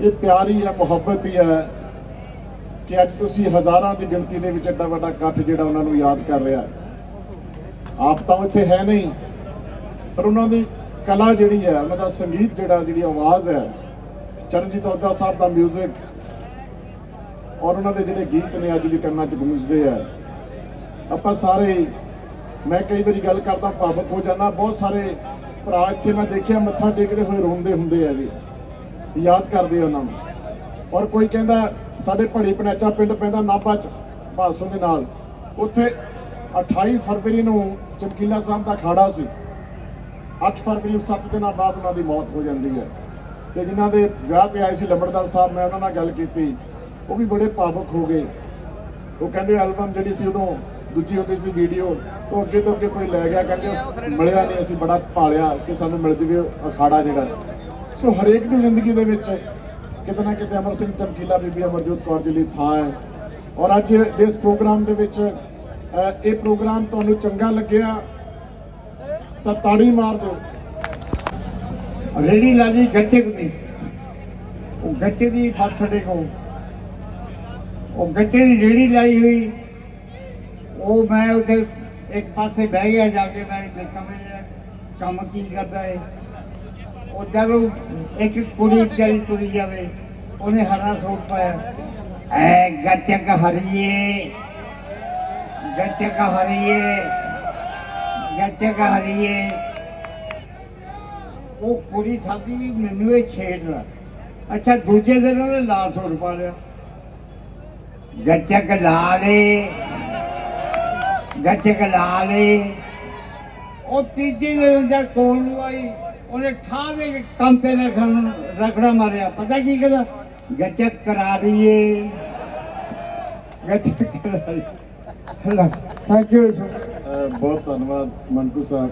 ਇਹ ਪਿਆਰ ਹੀ ਹੈ ਮੁਹੱਬਤ ਹੀ ਹੈ ਕਿ ਅੱਜ ਤੁਸੀਂ ਹਜ਼ਾਰਾਂ ਦੀ ਗਿਣਤੀ ਦੇ ਵਿੱਚ ਐਡਾ ਵੱਡਾ ਇਕੱਠ ਜਿਹੜਾ ਉਹਨਾਂ ਨੂੰ ਯਾਦ ਕਰ ਰਿਹਾ ਆਪ ਤਾਂ ਇੱਥੇ ਹੈ ਨਹੀਂ, ਪਰ ਉਹਨਾਂ ਦੀ ਕਲਾ ਜਿਹੜੀ ਹੈ, ਉਹਨਾਂ ਦਾ ਸੰਗੀਤ ਜਿਹੜਾ, ਜਿਹੜੀ ਆਵਾਜ਼ ਹੈ, ਚਰਨਜੀਤ ਔਜਲਾ ਸਾਹਿਬ ਦਾ 뮤직 ਔਰ ਉਹਨਾਂ ਦੇ ਜਿਹੜੇ ਗੀਤ ਨੇ ਅੱਜ ਵੀ ਕੰਨਾਂ 'ਚ ਗੂੰਜਦੇ ਆ। ਆਪਾਂ ਸਾਰੇ, ਮੈਂ ਕਈ ਵਾਰੀ ਗੱਲ ਕਰਦਾ ਭਾਵਕ ਹੋ ਜਾਂਦਾ ਬਹੁਤ ਸਾਰੇ ਭਰਾ ਇੱਥੇ ਮੈਂ ਦੇਖਿਆ, ਮੱਥਾ ਟੇਕਦੇ ਹੋਏ ਰੋਂਦੇ ਹੁੰਦੇ ਆ ਜੀ। ਯਾਦ ਕਰਦੇ ਉਹਨਾਂ ਨੂੰ। ਔਰ ਕੋਈ ਕਹਿੰਦਾ ਸਾਡੇ ਭੜੀ ਪਨੈਚਾ ਪਿੰਡ ਪੈਂਦਾ ਨਾਭਾ ਚ ਭਾਸੋਂ ਦੇ ਨਾਲ। ਉੱਥੇ 28 ਫਰਵਰੀ ਨੂੰ ਚਮਕੀਲਾ ਸਾਹਿਬ ਦਾ ਖਾੜਾ ਸੀ। 8 ਫਰਵਰੀ ਨੂੰ 7 ਦਿਨਾਂ ਬਾਅਦ ਉਹਨਾਂ ਦੀ ਮੌਤ ਹੋ ਜਾਂਦੀ ਹੈ। ਤੇ ਜਿਨ੍ਹਾਂ ਦੇ ਵਿਆਹ ਤੇ ਆਏ ਸੀ ਲੰਬੜਦਾਰ ਸਾਹਿਬ, ਮੈਂ ਉਹਨਾਂ ਨਾਲ ਗੱਲ ਕੀਤੀ। ਉਹ ਵੀ ਬੜੇ ਭਾਵੁਕ ਹੋ ਗਏ। ਉਹ ਕਹਿੰਦੇ ਐਲਬਮ ਜਿਹੜੀ ਸੀ ਉਦੋਂ ਦੂਜੀ ਹੁੰਦੀ ਸੀ ਵੀਡੀਓ ਉਹ ਅੱਗੇ ਤੋਂ ਅੱਗੇ ਕੋਈ ਲੈ ਗਿਆ, ਕਹਿੰਦੇ ਉਸ ਮਿਲਿਆ ਨਹੀਂ, ਅਸੀਂ ਬੜਾ ਭਾਲਿਆ ਕਿ ਸਾਨੂੰ ਮਿਲ ਜਵੇ ਅਖਾੜਾ ਜਿਹੜਾ। ਸੋ ਹਰੇਕ ਦੀ ਜ਼ਿੰਦਗੀ ਦੇ ਵਿੱਚ ਕਿਤੇ ਨਾ ਕਿਤੇ ਅਮਰ ਸਿੰਘ ਚਮਕੀਲਾ ਬੀਬੀ ਅਮਰਜੋਤ ਕੌਰ ਜੀ ਲਈ ਥਾਂ ਹੈ। ਔਰ ਅੱਜ ਦੇ ਇਸ ਪ੍ਰੋਗਰਾਮ ਦੇ ਵਿੱਚ ਇਹ ਪ੍ਰੋਗਰਾਮ ਤੁਹਾਨੂੰ ਚੰਗਾ ਲੱਗਿਆ ਤਾਂ ਤਾੜੀ ਮਾਰ ਦਿਓ। ਰੇੜੀ ਲਾਲੀ ਗੱਚੇ ਦੀ ਉਹ ਗੱਚੇ ਦੀ ਫਾਸੜੇ ਕੋ ਉਹ ਗੱਚੇ ਦੀ ਰੇੜੀ ਲਾਈ ਹੋਈ। ਉਹ ਮੈਂ ਉੱਥੇ ਇੱਕ ਪਾਸੇ ਬਹਿ ਗਿਆ ਜਾ ਕੇ, ਮੈਂ ਦੇਖਾਂ ਵੀ ਕੰਮ ਕੀ ਕਰਦਾ ਹੈ ਉਹ ਜਦੋਂ ਇੱਕ ਕੁੜੀ ਵਿਚਾਰੀ ਤੁਰੀ ਜਾਵੇ, ਉਹਨੇ ਹਰਾ ਸੂਟ ਪਾਇਆ। ਐ ਗੱਚਕ ਹਰੀਏ ਗੱਚਕ ਹਰੀਏ ਗੱਚਕ ਹਰੀਏ। ਉਹ ਕੁੜੀ ਸਾਡੀ ਵੀ ਮੈਨੂੰ ਇਹ ਛੇੜਦਾ। ਅੱਛਾ, ਦੂਜੇ ਦਿਨ ਉਹਨੇ ਲਾਲ ਸੂਟ ਪਾ ਲਿਆ। ਗੱਚਕ ਲਾਲੇ ਗੱਚਕ ਲਾਲੇ। ਉਹ ਤੀਜੇ ਦਿਨ ਜਦ ਕੋਲ ਨੂੰ ਆਈ। ਉਹਨੇ ਠਾਹ ਦੇ ਕੰਮ ਤੇ ਰੱਖਣ ਰਖੜਾ ਮਾਰਿਆ। ਪਤਾ ਕੀ ਕਹਿੰਦਾ? ਗੱਚਕ ਕਰਾ ਦਈਏ। ਗੱਚਕ ਕਰਾ ਦਈਏ। ਥੈਂਕ ਯੂ ਬਹੁਤ ਧੰਨਵਾਦ ਮਨਕੂ ਸਾਹਿਬ।